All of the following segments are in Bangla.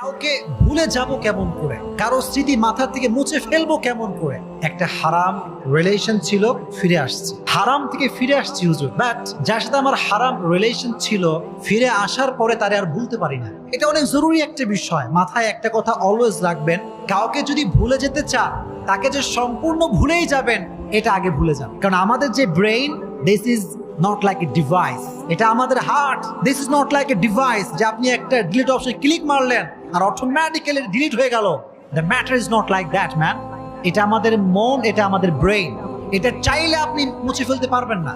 কাউকে ভুলে যাব কেমন করে? কারও স্মৃতি মাথা থেকে মুছে ফেলব কেমন করে? একটা হারাম রিলেশন ছিল, ফিরে আসছে। হারাম থেকে ফিরে আসছি, হুজুর। বাট যার সাথে আমার হারাম রিলেশন ছিল, ফিরে আসার পরে তারে আর ভুলতে পারি না। এটা অনেক জরুরি একটা বিষয়। মাথায় একটা কথা অলওয়েজ রাখবেন, কাউকে যদি ভুলে যেতে চান, তাকে যে সম্পূর্ণ ভুলেই যাবেন, এটা আগে ভুলে যান। কারণ আমাদের যে brain this is not like a device এটা আমাদের heart this is not like a device যে আপনি একটা ডিলিট অপশন ক্লিক মারলেন আর অটোমেটিক্যালি ডিলিট হয়ে গেল। The matter is not like that man এটা আমাদের মন, এটা আমাদের ব্রেইন এটা চাইলে আপনি মুছে ফেলতে পারবেন না।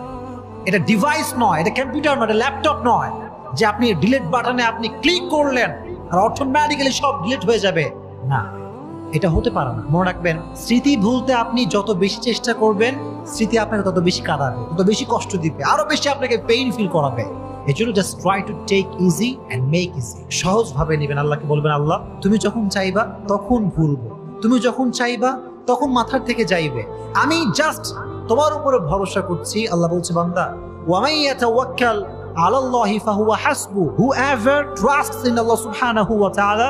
এটা ডিভাইস নয়, এটা কম্পিউটার নয়, এটা ল্যাপটপ নয়। যে আপনি ডিলিট বাটনে আপনি ক্লিক করলেন, আর অটোমেটিক্যালি সব ডিলিট হয়ে যাবে। না, এটা হতে পারে না। মনে রাখবেন, স্মৃতি ভুলতে আপনি যত বেশি চেষ্টা করবেন, স্মৃতি আপনাকে তত বেশি কাঁদাবে, তত বেশি কষ্ট দিবে, আরও বেশি আপনাকে পেইন ফিল করাবে। এই জন্য just try to take easy and make easy সহজ ভাবে নেবেন আল্লাহকে, বলবেন, আল্লাহ, তুমি যখন চাইবা তখন ভুলবো। তুমি যখন চাইবা তখন মাথার থেকে যাইবে। আমি জাস্ট তোমার উপরে ভরসা করছি। আল্লাহ বলছে, বান্দা, ওয়ামাই ইয়াতাওয়াক্কাল আলাল্লাহি ফাহুয়া হাসবু। Whoever trusts in Allah subhanahu wa ta'ala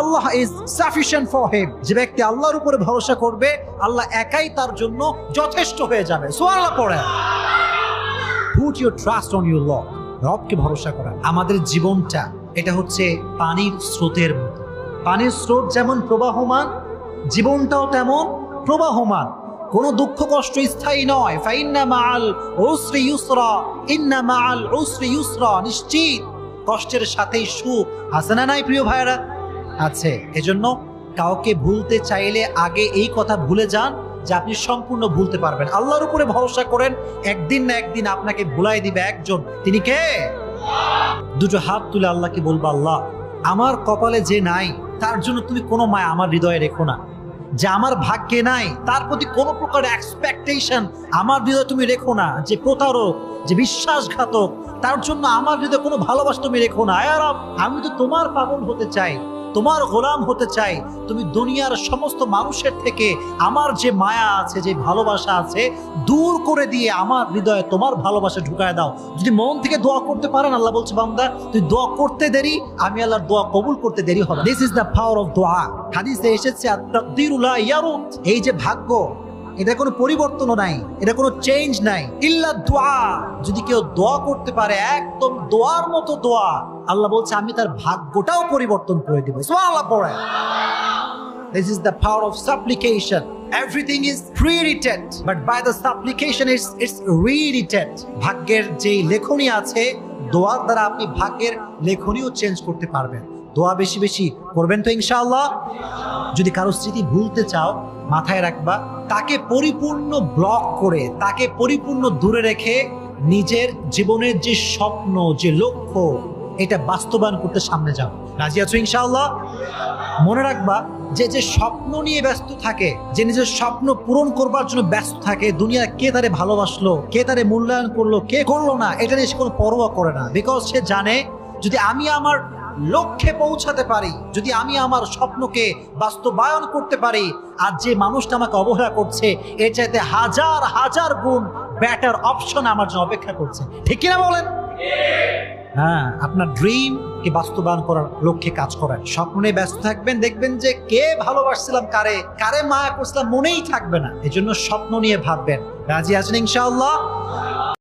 Allah is sufficient for him যে ব্যক্তি আল্লাহর উপরে ভরসা করবে, আল্লাহ একাই তার জন্য যথেষ্ট হয়ে যাবে। সুবহানাল্লাহ পড়ে put your trust on your lord রবকে ভরসা করা। আমাদের জীবনটা, এটা হচ্ছে পানির স্রোতের মতো। পানির স্রোত যেমন প্রবাহমান, জীবনটাও তেমন প্রবাহমান। কোনো দুঃখ, কষ্ট স্থায়ী নয়। ফাইন্না মাআল উসরি ইউসরা, ইন্না মাআল উসরি ইউসরা, নিশ্চিত। কষ্টের সাথেই সুখ। আছে না নাই, প্রিয় ভাইরা আছে। এজন্য কাউকে ভুলতে চাইলে আগে এই কথা ভুলে যান। যে আপনি সম্পূর্ণ ভুলতে পারবেন। আল্লাহর উপরে ভরসা করেন, একদিন না একদিন আপনাকে ভুলাই দিবে একজন। তিনি কে? দুটো হাত তুলে আল্লাহকে বলব, আল্লাহ, আমার কপালে যে নাই, তার জন্য তুমি কোনো মায়া আমার হৃদয়ে রেখো না। যে আমার ভাগ্যে নাই, তার প্রতি কোনো প্রকার এক্সপেকটেশন আমার হৃদয়ে তুমি রেখো না। যে প্রতারক, যে বিশ্বাসঘাতক, তার জন্য আমার হৃদয়ে কোনো ভালোবাসা তুমি রেখো না। আমি তো তোমার পাগল হতে চাই। তোমার গোলাম হতে চাই। তুমি দুনিয়ার সমস্ত মানুষের থেকে আমার যে মায়া আছে, যে ভালোবাসা আছে, দূর করে দিয়ে আমার হৃদয়ে তোমার ভালোবাসা ঢুকায় দাও। যদি মন থেকে দোয়া করতে পারেন, আল্লাহ বলছে, বান্দা, তুই দোয়া করতে দেরি, আমি আল্লাহর দোয়া কবুল করতে দেরি হবে this is the power of দোয়া হাদিসে এসেছে এই যে ভাগ্য এটা কোনো পরিবর্তনও নাই এটা কোনো চেঞ্জ নাই। ইল্লা দোয়া যদি কেউ দোয়া করতে পারে একদম দোয়ার মতো দোয়া আল্লাহ বলছে আমি তার ভাগ্যটাও পরিবর্তন করে দিব। সুবহানাল্লাহ পড়ে This is the power of supplication. Everything is pre-written, but by the supplication it's it's rewritten. ভাগ্যের যে লেখনী আছে দোয়ার দ্বারা আপনি ভাগ্যের লেখনীও চেঞ্জ করতে পারবেন। দোয়া বেশি বেশি করবেন তো ইনশাআল্লাহ? যদি কারও স্মৃতি ভুলতে চাও, মাথায় রাখবা, তাকে পরিপূর্ণ ব্লক করে, তাকে পরিপূর্ণ দূরে রেখে নিজের জীবনের যে স্বপ্ন, যে লক্ষ্য, এটা বাস্তবায়ন করতে সামনে যাও। রাজি আছো ইনশাআল্লাহ? মনে রাখবা, যে যে স্বপ্ন নিয়ে ব্যস্ত থাকে, যে নিজের স্বপ্ন পূরণ করবার জন্য ব্যস্ত থাকে দুনিয়া কে তারে ভালোবাসলো, কে তারে মূল্যায়ন করল, কে করল না, এটা নিয়ে সে কোনো পরোয়া করে না। বিকজ সে জানে, যদি আমি আমার লক্ষ্যে পৌঁছাতে পারি, যদি আমি আমার স্বপ্নকে বাস্তবায়ন করতে পারি, আর যে মানুষটা আমাকে অবহেলা করছে, এর চাইতে হাজার হাজার গুণ ব্যাটার অপশন আমার জন্য অপেক্ষা করছে। ঠিক কিনা বলেন? হ্যাঁ আপনার ড্রিম কে বাস্তবায়ন করার লক্ষ্যে কাজ করেন। স্বপ্ন ব্যস্ত থাকবেন, দেখবেন যে কে ভালোবাসছিলাম, কারে কারে মায়া করছিলাম, মনেই থাকবে না। এজন্য স্বপ্ন নিয়ে ভাববেন। রাজি আছেন ইনশাআল্লাহ?